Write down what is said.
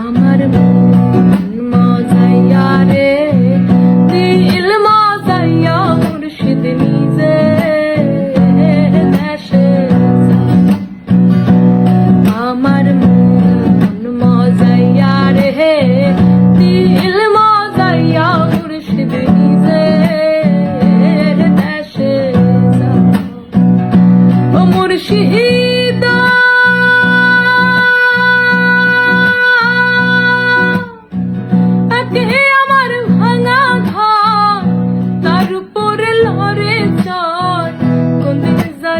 আমার মন